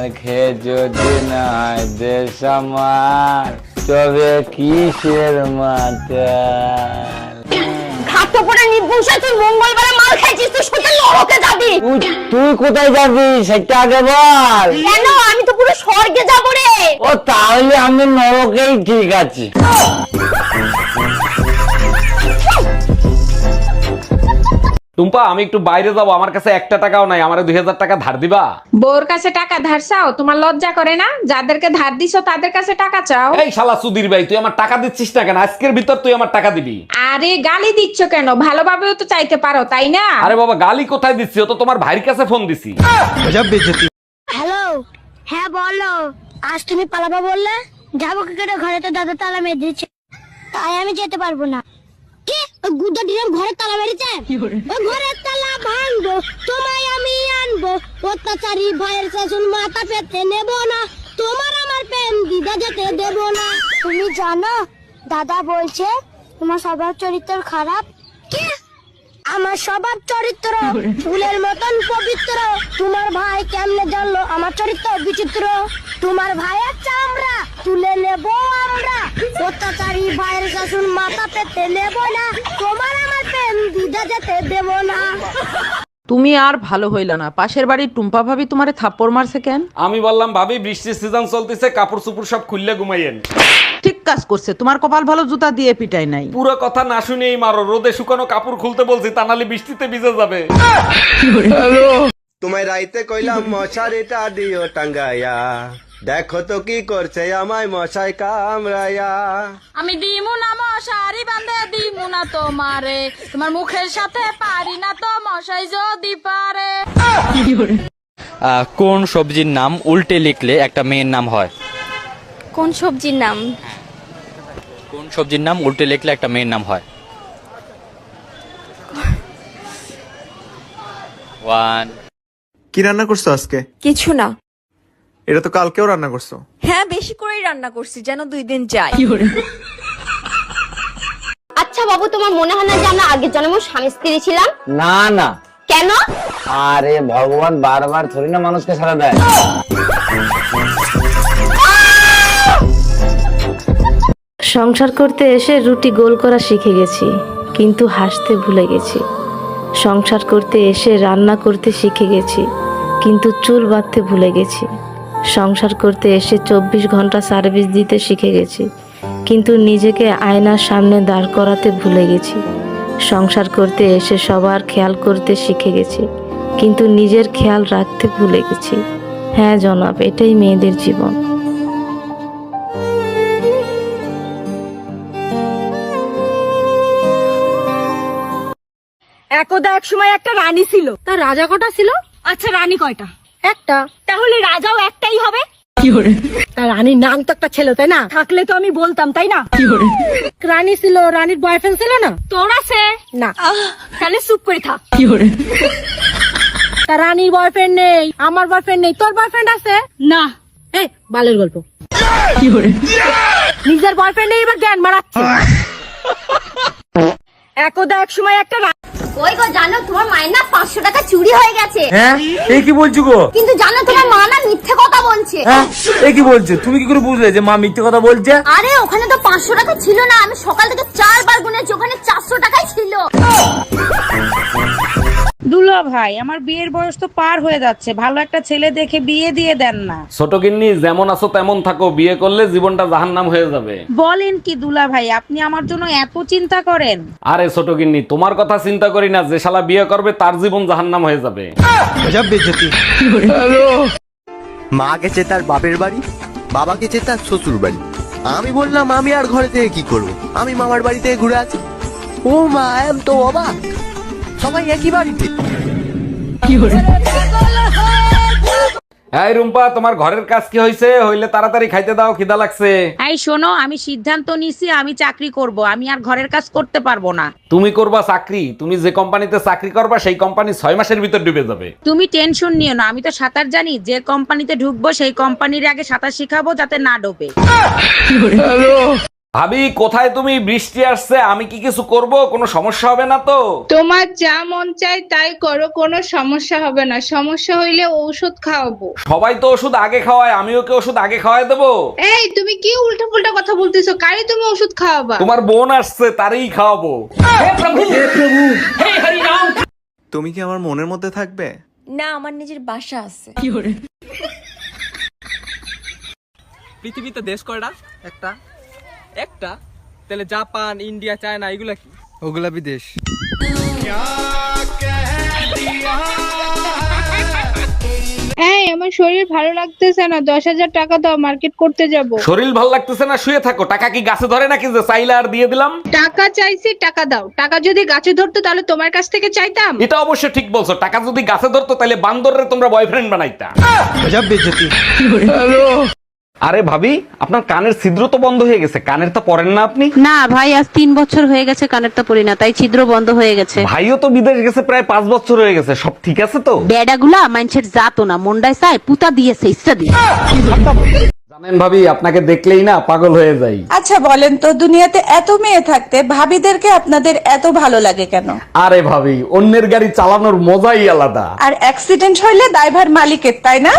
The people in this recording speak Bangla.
মাল খেয়ে যদি না হয় দেশ আমার তবে কিসের মাতাল ঘাট পরে নির্বংশে তুই মঙ্গলবারে মাল খাইছিস তুই সোজা নরকে যাবি। তুই তুই কোথায় যাবি সেটা আগে বল। কেন? আমি তো পুরো স্বর্গে যাব রে। ও তাহলে আমি নরকেই ঠিক আছি। টুম্পা আমি একটু বাইরে যাব আমার কাছে একটা টাকাও নাই আমার দুই হাজার টাকা ধার দিবা? বোর কাছে টাকা ধার চাও? তোমার লজ্জা করে না? যাদেরকে ধার দিছো তাদের কাছে টাকা চাও? এই শালা সুধীর ভাই তুই আমার টাকা দিচ্ছিস না কেন? আজকের ভিতর তুই আমার টাকা দিবি। আরে গালি দিচ্ছ কেন? ভালোভাবেও তো চাইতে পারো তাই না? আরে বাবা গালি কোথায় দিচ্ছি? ও তো তোমার ভাইয়ের কাছে ফোন দিছি। হ্যালো? হ্যাঁ বলো। আজ তুমি পালাবা বললে? যাব কি করে? ঘরে তো দাদা তালা মেরে দিচ্ছে তাই আমি যেতে পারব না। গুদা ডিরাম ঘরে তালা মেরেছে ওই ঘরের তালা ভাঙবো তোমায় আমি আনব। অত্যাচারী ভাইয়ের শাসন মাথা পেতে নেব না তোমার আমার প্রেম দিদা যেতে দেব না। তুমি জানো দাদা বলছে তোমার স্বভাব চরিত্র খারাপ আমার সবার চরিত্র, ফুলের মতন পবিত্র। তোমার ভাই কেমনে জানলো আমার চরিত্র বিচিত্র? তোমার ভাইয়ের চামড়া তুলে নেব আমরা। অত্যাচারী ভাইয়ের শাসন মাথা পেতে নেব না। তোমার আমার প্রেম দিদা যেতে দেব না। তুমি আর ভালো হইল না। পাশের বাড়ির টুম্পা ভাবি তোমারে থাপ্পড় মারছে কেন? আমি বললাম ভাবি বৃষ্টির সিজন চলতেছে কাপড় চুপুর সব খুললে ঘুমাইয়েন। ঠিক কাজ করছে। তোমার কপাল ভালো জুতা দিয়ে পিটাই নাই। পুরো কথা না শুনেই মারো রোদে শুকানো কাপড় খুলতে বলছি তা নাহলে বৃষ্টিতে ভিজে যাবে। তোমায় রাইতে কইলাম মশারিটা দিও টাঙ্গাইয়া। দেখো তো কি করছে আমায় মশাই কামড়াইয়া। আমি দিমু না মশারি বান্ধে দিমু না তোমারে। তোমার মুখের সাথে পারি না তো মশাই যদি পারে। কোন সবজির নাম উল্টে লিখলে একটা মেয়ের নাম হয়? কোন সবজির নাম? কোন সবজির নাম উল্টে লিখলে একটা মেয়ের নাম হয়? ওয়ান। কি রান্না করছ আজকে? কিছু না। এটা তো কালকেও রান্না করছ। হ্যাঁ বেশি করেই রান্না করছি যেন দুই দিন যায়। আচ্ছা বাবু তোমার মনে হয় না যে আমরা আগের জন্ম স্বামী স্ত্রী ছিলাম? না না। কেন? আরে ভগবান বারবার থরি না মানুষকে সারা দেয়। সংসার করতে এসে রুটি গোল করা শিখে গেছি কিন্তু হাসতে ভুলে গেছি। সংসার করতে এসে রান্না করতে শিখে গেছি কিন্তু চুল বাঁধতে ভুলে গেছি। সংসার করতে এসে চব্বিশ ঘণ্টা সার্ভিস দিতে শিখে গেছি কিন্তু নিজেকে আয়নার সামনে দাঁড় করাতে ভুলে গেছি। সংসার করতে এসে সবার খেয়াল করতে শিখে গেছি কিন্তু নিজের খেয়াল রাখতে ভুলে গেছি। হ্যাঁ জনাব এটাই মেয়েদের জীবন। একদা এক সময় একটা রানী ছিল। তার রাজা কটা ছিল? আচ্ছা রানী কয়টা? একটা। তাহলে রাজাও একটাই হবে? রানীর নাম তো একটা ছিল তাই না? থাকলে তো আমি বলতাম তাই না? রানী ছিল রানীর বয়ফ্রেন্ড ছিল না? তোর আছে? না। তাহলে চুপ করে থাক। তা রানীর বয়ফ্রেন্ড নেই আমার বয়ফ্রেন্ড নেই। তোর বয়ফ্রেন্ড আছে? না। এই বালের গল্প। নিজের বয়ফ্রেন্ড নেই এবার জ্ঞান মারাচ্ছে। একদা এক সময় একটা ওই গো জানো তোমার মায়ের না পাঁচশো টাকা চুরি হয়ে গেছে। হ্যাঁ? এই কি বলছো গো? কিন্তু জানো তোমার মা না মিথ্যে কথা বলছে। হ্যাঁ এই কি বলছো? তুমি কি করে বুঝলে যে মা মিথ্যে কথা বলছে? আরে ওখানে তো পাঁচশো টাকা ছিল না। আমি সকাল থেকে চারবার গুনেছি ওখানে চারশো টাকাই ছিল। দুলা ভাই আমার বিয়ের বয়স তো পার হয়ে যাচ্ছে। ভালো একটা ছেলে দেখে বিয়ে দিয়ে দেন না। ছোট গিন্নি যেমন আছো তেমন থাকো। বিয়ে করলে জীবনটা জাহান্নাম হয়ে যাবে। বলেন কি দুলা ভাই আপনি আমার জন্য এত চিন্তা করেন? আরে ছোট গিন্নি তোমার কথা চিন্তা করি না। যে শালা বিয়ে করবে তার জীবন জাহান্নাম হয়ে যাবে। মা গেছে তার বাপের বাড়ি বাবা গেছে তার শ্বশুর বাড়ি। আমি বললাম আমি আর ঘরে থেকে কি করব? আমি মামার বাড়ি থেকে ঘুরে আছি। ও মা এম তো অবাক। সবাই একই বাড়িতে। এই রুম্পা তোমার ঘরের কাজ কি হয়েছে হইলে তাড়াতাড়ি খাইতে দাও খিদা লাগছে। এই শোনো আমি সিদ্ধান্ত নিছি আমি চাকরি করব। আমি আর ঘরের কাজ করতে পারব না। তুমি করবা চাকরি তুমি যে কোম্পানিতে চাকরি করবা সেই কোম্পানি ছয় মাসের ভিতর ডুবে যাবে। তুমি টেনশন নিও না আমি তো সাঁতার জানি যে কোম্পানিতে ঢুকবো সেই কোম্পানির আগে সাঁতার শিখাবো যাতে না ডোবে। ভাবি কোথায় তুমি? বৃষ্টি আসছে আমি কি কিছু করব? কোনো সমস্যা হবে না তো? তোমার যা মন চায় তাই করো কোনো সমস্যা হবে না। সমস্যা হইলে ঔষধ খাওয়াবো। সবাই তো ওষুধ আগে খাওয়ায় আমিও কি ওষুধ আগে খাওয়াই দেবো? এই তুমি কি উল্টো পুল্টা কথা বলতেছো? কারে তুমি ওষুধ খাওয়াবা? তোমার বোন আসছে তারই খাওয়াবো। হে প্রভু! হে প্রভু! হে হরি রাম! তুমি কি আমার মনের মধ্যে থাকবে? না আমার নিজের বাসা আছে। পৃথিবীতে দেশ কয়টা? একটা। একটা? তাহলে জাপান ইন্ডিয়া চায়না এগুলা কি? ওগুলা বিদেশ। আমার শরীর ভালো লাগতেছে না। দশ হাজার টাকা দাও মার্কেট করতে যাব। শরীর ভালো লাগতেছে না? শুয়ে থাকো। টাকা কি গাছে ধরে নাকি যে চাইলে আর দিয়ে দিলাম? টাকা চাইছি টাকা দাও। টাকা যদি গাছে ধরতো তাহলে তোমার কাছ থেকে চাইতাম। এটা অবশ্য ঠিক বলছো। টাকা যদি গাছে ধরতো তাহলে বান্দরের তোমরা বয়ফ্রেন্ড বানাইতা। আরে ভাবি আপনার কানের ছিদ্র তো বন্ধ হয়ে গেছে কানের তো পরেন না আপনি। না ভাই আজ তিন বছর হয়ে গেছে কানের তো পরি না তাই ছিদ্র বন্ধ হয়ে গেছে। ভাইও তো বিদেশ গেছে প্রায় পাঁচ বছর হয়ে গেছে সব ঠিক আছে তো? বেডাগুলা মানুষের জাতো না মন্ডায় চায় পুতা দিয়েছে ইচ্ছা দিয়ে। জানেন ভাবি আপনাকে দেখলেই না পাগল হয়ে যাই। আচ্ছা বলেন তো দুনিয়াতে এত মেয়ে থাকতে ভাবিদেরকে আপনাদের এত ভালো লাগে কেন? আরে ভাবি অন্যের গাড়ি চালানোর মজাই আলাদা। আর অ্যাক্সিডেন্ট হইলে ড্রাইভার মালিকের তাই না?